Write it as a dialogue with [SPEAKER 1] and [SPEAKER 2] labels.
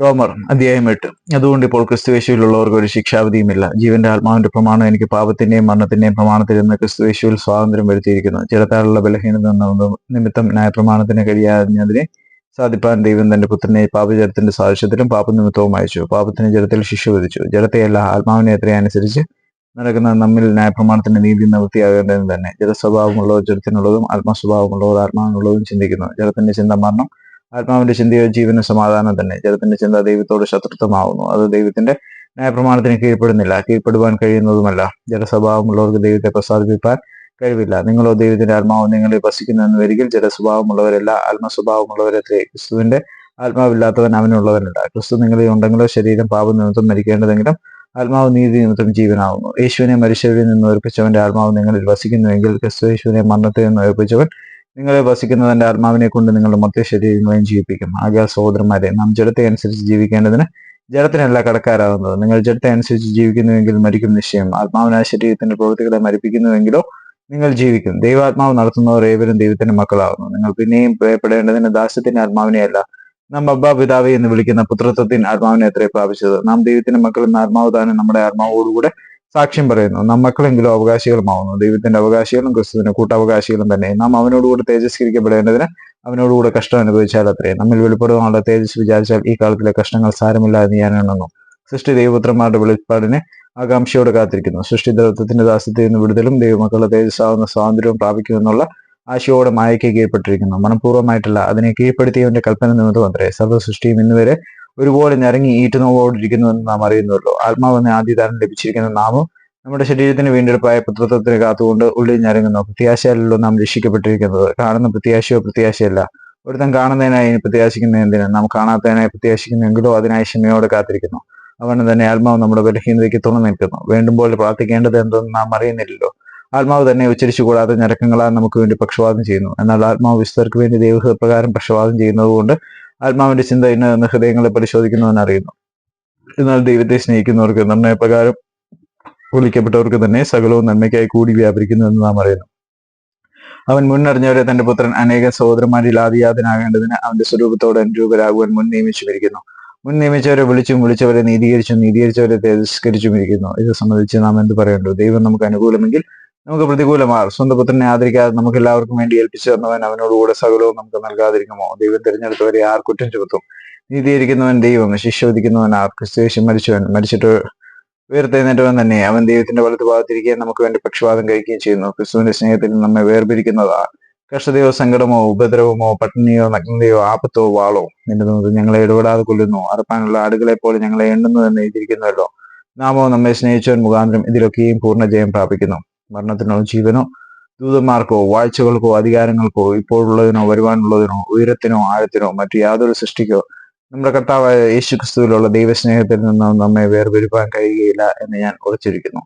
[SPEAKER 1] റോമർ അധ്യായം എട്ട് അതുകൊണ്ട് ഇപ്പോൾ ക്രിസ്തുവേശുവിലുള്ളവർക്ക് ഒരു ശിക്ഷാവിധിയുമില്ല. ജീവന്റെ ആത്മാവിന്റെ പ്രമാണം എനിക്ക് പാപത്തിന്റെയും മരണത്തിന്റെയും പ്രമാണത്തിൽ നിന്ന് ക്രിസ്തുവേശുവിൽ സ്വാതന്ത്ര്യം വരുത്തിയിരിക്കുന്നു. ചിലത്താളുള്ള ബലഹീനത നിമിത്തം ന്യായപ്രമാണത്തിന് കഴിയാതിനെ സാധിപ്പാൻ ദൈവം തന്റെ പുത്രനെ പാപജലത്തിന്റെ സാദൃശ്യത്തിലും പാപനിമിത്തവും അയച്ചു. പാപത്തിന് ജലത്തിൽ ശിക്ഷ വിധിച്ചു. ജലത്തെയല്ല ആത്മാവിനെ എത്രയനുസരിച്ച് നടക്കുന്ന നമ്മിൽ ന്യായപ്രമാണത്തിന്റെ നീതി നിവൃത്തിയാകേണ്ടതിന് തന്നെ. ജലസ്വഭാവമുള്ളവർ ജലത്തിനുള്ളതും ആത്മസ്വഭാവമുള്ളവർ ആത്മാവിനുള്ളതും ചിന്തിക്കുന്നു. ജലത്തിന്റെ ചിന്ത മരണം ആത്മാവിന്റെ ചിന്തയോ ജീവന് സമാധാനം തന്നെ. ജലത്തിന്റെ ചിന്ത ദൈവത്തോട് ശത്രുത്വമാവുന്നു. അത് ദൈവത്തിന്റെ ന്യായപ്രമാണത്തിന് കീഴ്പ്പെടുന്നില്ല. കീഴ്പ്പെടുവാൻ കഴിയുന്നതുമല്ല. ജലസ്വഭാവമുള്ളവർക്ക് ദൈവത്തെ പ്രസാദിപ്പിക്കാൻ കഴിവില്ല. നിങ്ങളോ ദൈവത്തിന്റെ ആത്മാവ് നിങ്ങളെ വസിക്കുന്നെന്ന് വരികിൽ ജലസ്വഭാവമുള്ളവരല്ല ആത്മസ്വഭാവമുള്ളവരത്രേ. ക്രിസ്തുവിന്റെ ആത്മാവില്ലാത്തവൻ അവനുള്ളവനല്ല. ക്രിസ്തു നിങ്ങളിൽ ഉണ്ടെങ്കിലോ ശരീരം പാപം നിമിത്തം മരിക്കേണ്ടതെങ്കിലും ആത്മാവ് നീതി നിമിത്തം ജീവനാവുന്നു. യേശുവിനെ മരിച്ചവരിൽ നിന്ന് ഉയർപ്പിച്ചവന്റെ ആത്മാവ് നിങ്ങളിൽ വസിക്കുന്നുവെങ്കിൽ ക്രിസ്തു യേശുവിനെ മരണത്തിൽ നിന്ന് ഉയർപ്പിച്ചവൻ നിങ്ങളെ വസിക്കുന്നതിന്റെ ആത്മാവിനെ കൊണ്ട് നിങ്ങളുടെ മൊത്ത ശരീരങ്ങളെയും ജീവിപ്പിക്കും ആകയാൽ സഹോദരന്മാരെ നാം ജഡത്തെ അനുസരിച്ച് ജീവിക്കേണ്ടതിന് ജഡത്തിനല്ല കടക്കാരാകുന്നത്. നിങ്ങൾ ജഡത്തെ അനുസരിച്ച് ജീവിക്കുന്നുവെങ്കിൽ മരിക്കും നിശ്ചയം. ആത്മാവിനായ ശരീരത്തിന്റെ പ്രവൃത്തികളെ മരിപ്പിക്കുന്നുവെങ്കിലോ നിങ്ങൾ ജീവിക്കും. ദൈവാത്മാവ് നടത്തുന്നവർ ഏവരും ദൈവത്തിന്റെ മക്കളാകുന്നു. നിങ്ങൾ പിന്നെയും ഭയപ്പെടേണ്ടതിന് ദാസ്യത്തിന്റെ ആത്മാവിനെയല്ല നാം അബ്ബാ പിതാവെ എന്ന് വിളിക്കുന്ന പുത്രത്വത്തിന് ആത്മാവിനെ എത്ര പ്രാപിച്ചത്? നാം ദൈവത്തിന്റെ മക്കൾ എന്ന ആത്മാവ് താനും നമ്മുടെ ആത്മാവോടുകൂടെ സാക്ഷ്യം പറയുന്നു. നമ്മക്കളെങ്കിലും അവകാശികളുമാവുന്നു. ദൈവത്തിന്റെ അവകാശികളും ക്രിസ്തുവിന്റെ കൂട്ടവകാശികളും തന്നെ. നാം അവനോടുകൂടെ തേജസ്കരിക്കപ്പെടേണ്ടതിന് അവനോടുകൂടെ കഷ്ടം അനുഭവിച്ചാൽ അത്രേ. നമ്മിൽ വെളിപ്പെടുവാനുള്ള തേജസ് വിചാരിച്ചാൽ ഈ കാലത്തിലെ കഷ്ടങ്ങൾ സാരമില്ല എന്ന് ഞാൻ എണ്ണുന്നു സൃഷ്ടി ദൈവപുത്രന്മാരുടെ വെളിപ്പാടിനെ ആകാംക്ഷയോടെ കാത്തിരിക്കുന്നു. സൃഷ്ടി ദൈവത്വത്തിന്റെ ദാസ്യത്തിൽ നിന്ന് വിടുതലും ദൈവമക്കളുടെ തേജസ്സാവുന്ന സ്വാതന്ത്ര്യവും പ്രാപിക്കുമെന്നുള്ള ആശയോടെ മായയ്ക്ക് കീഴ്പ്പെട്ടിരിക്കുന്നു. മനഃപൂർവമായിട്ടല്ല അതിനെ കീഴ്പ്പെടുത്തിയവന്റെ കൽപ്പന നിമിത്തം അത്രേ. സർവ സൃഷ്ടിയും ഇന്നുവരെ ഒരുപോലെ ഞരങ്ങി ഈറ്റുനോവോടിരിക്കുന്നു എന്ന് നാം അറിയുന്നുവല്ലോ. ആത്മാവെന്ന ആദ്യതാരം ലഭിച്ചിരിക്കുന്ന നാമും നമ്മുടെ ശരീരത്തിന് വീണ്ടെടുപ്പായ പുത്രത്വത്തിന് കാത്തുകൊണ്ട് ഉള്ളിൽ ഞരങ്ങുന്നു. പ്രത്യാശയല്ലോ നാം രക്ഷിക്കപ്പെട്ടിരിക്കുന്നത്. കാണുന്ന പ്രത്യാശയോ പ്രത്യാശയല്ല. ഒരുത്തൻ കാണുന്നതിനായി പ്രത്യാശിക്കുന്ന എന്തിനാണ്? നാം കാണാത്തതിനായി പ്രത്യാശിക്കുന്നെങ്കിലോ അതിനായി ക്ഷമയോടെ കാത്തിരിക്കുന്നു. അവന് തന്നെ ആത്മാവ് നമ്മുടെ ബലഹീനതയ്ക്ക് തുണ നിൽക്കുന്നു. വേണ്ടുമ്പോൾ പ്രാർത്ഥിക്കേണ്ടത് എന്തെന്ന് നാം അറിയുന്നില്ലല്ലോ. ആത്മാവ് തന്നെ ഉച്ചരിച്ചു കൂടാതെ ഞരക്കങ്ങളാൽ നമുക്ക് വേണ്ടി പക്ഷവാദം ചെയ്യുന്നു. എന്നാൽ ആത്മാവ് വിശ്വർക്ക് വേണ്ടി ദൈവഹപ്രകാരം പക്ഷവാദം ചെയ്യുന്നത് കൊണ്ട് ആത്മാവിന്റെ ചിന്ത ഇന്ന് ഹൃദയങ്ങളെ പരിശോധിക്കുന്നവൻ അറിയുന്നു. എന്നാൽ ദൈവത്തെ സ്നേഹിക്കുന്നവർക്ക് നിർണയപ്രകാരം വിളിക്കപ്പെട്ടവർക്ക് തന്നെ സകലവും നന്മയ്ക്കായി കൂടി വ്യാപരിക്കുന്നു എന്ന് നാം അറിയുന്നു. അവൻ മുന്നറിഞ്ഞവരെ തന്റെ പുത്രൻ അനേക സഹോദരന്മാരിൽ ആദിയാതനാകേണ്ടതിന് അവന്റെ സ്വരൂപത്തോട് അനുരൂപരാകുവാൻ മുൻ നിയമിച്ചുമിരിക്കുന്നു. മുൻ നിയമിച്ചവരെ വിളിച്ചും വിളിച്ചവരെ നീതീകരിച്ചും നീതീകരിച്ചവരെ തിരസ്കരിച്ചും ഇരിക്കുന്നു. ഇത് സംബന്ധിച്ച് നാം എന്ത് പറയണ്ടു ദൈവം നമുക്ക് അനുകൂലമെങ്കിൽ നമുക്ക് പ്രതികൂലമാർ സ്വന്തം പുത്രനെ ആദരിക്കാതെ നമുക്ക് എല്ലാവർക്കും വേണ്ടി ഏൽപ്പിച്ചു തന്നവൻ അവനോടുകൂടെ സകലവും നമുക്ക് നൽകാതിരിക്കുമോ? ദൈവം തിരഞ്ഞെടുത്തവരെ ആർ കുറ്റം ചുമത്തും. നീതിയിരിക്കുന്നവൻ ദൈവം ശിശോധിക്കുന്നവൻ ആർ ക്രിസ്തുവേശം മരിച്ചവൻ മരിച്ചിട്ട് ഉയർത്തെഴുന്നേറ്റവൻ തന്നെ. അവൻ ദൈവത്തിന്റെ വലത്ത് ഭാഗത്തിരിക്കുകയും നമുക്ക് വേണ്ടി പക്ഷപാതം കഴിക്കുകയും ചെയ്യുന്നു. ക്രിസ്തുവിന്റെ സ്നേഹത്തിൽ നമ്മെ വേർപിരിക്കുന്നതാ. കഷ്ടതയോ സങ്കടമോ ഉപദ്രവമോ പട്ടിണിയോ നഗ്നതയോ ആപത്തോ വാളോ നിന്റെ നിമിത്തം ഞങ്ങളെ ഇടപെടാതെ കൊല്ലുന്നു. അറപ്പാനുള്ള ആടുകളെ പോലെ ഞങ്ങളെ എണ്ണുന്നു എന്ന് എഴുതിയിരിക്കുന്നുവല്ലോ നാമോ നമ്മെ സ്നേഹിച്ചവൻ മുഖാന്തരം ഇതിലൊക്കെയും പൂർണ ജയം പ്രാപിക്കുന്നു. മരണത്തിനോ ജീവനോ ദൂതന്മാർക്കോ വാഴ്ചകൾക്കോ അധികാരങ്ങൾക്കോ ഇപ്പോഴുള്ളതിനോ വരുവാനുള്ളതിനോ ഉയരത്തിനോ ആഴത്തിനോ മറ്റു യാതൊരു സൃഷ്ടിക്കോ നമ്മുടെ കർത്താവായ യേശു ക്രിസ്തുവിലുള്ള ദൈവസ്നേഹത്തിൽ നിന്നും നമ്മെ വേർപിരിപ്പാൻ കഴിയുകയില്ല എന്ന് ഞാൻ ഉറച്ചിരിക്കുന്നു.